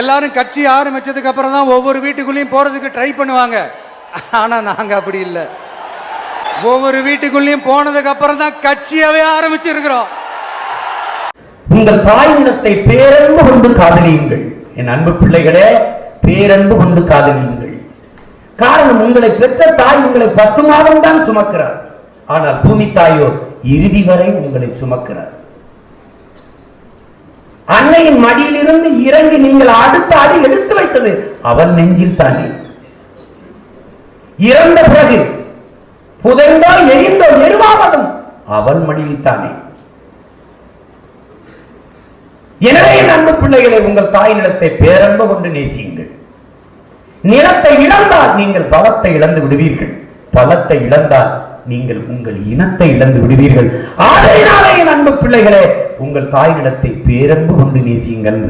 எல்லாரும் கட்சி ஆரம்பிச்சதுக்கு அப்புறம் தான் ஒவ்வொரு வீட்டுக்குள்ளேயும் போறதுக்கு ட்ரை பண்ணுவாங்க. ஆனா நாங்க அப்படி இல்லை. ஒவ்வொரு வீட்டுக்குள்ளேயும் போனதுக்கு அப்புறம் தான் கட்சியாவே ஆரம்பிச்சிருக்கிறோம். உங்கள் தாய் பேரன்பு கொண்டு காதலியுங்கள். என் அன்பு பிள்ளைகளே பேரன்பு கொண்டு காதலியுங்கள். காரணம் உங்களை பெற்ற தாய் உங்களை பத்து மாதம் தான் சுமக்கிறார். ஆனால் பூமி தாயோ இறுதி வரை உங்களை சுமக்கிறார். அன்னையின் மடியிலிருந்து இறங்கி நீங்கள் அடுத்த அடி எடுத்து வைத்தது அவள் நெஞ்சில் தானே. இறந்த பிறகு புதைந்தோ எரிந்தோ எருவாவதும் அவள் மடியில் தானே. எனவே அன்பு பிள்ளைகளை உங்கள் தாய் நிலத்தை பேரன்பு கொண்டு நேசியுங்கள். நிலத்தை இழந்தால் நீங்கள் பலத்தை இழந்து விடுவீர்கள். பலத்தை இழந்தால் நீங்கள் உங்கள் இனத்தை இழந்து விடுவீர்கள். ஆகையினாலே என் அன்பு பிள்ளைகளே உங்கள் தாய் நிலத்தை பேரன்பு கொண்டு நேசியுங்கள்.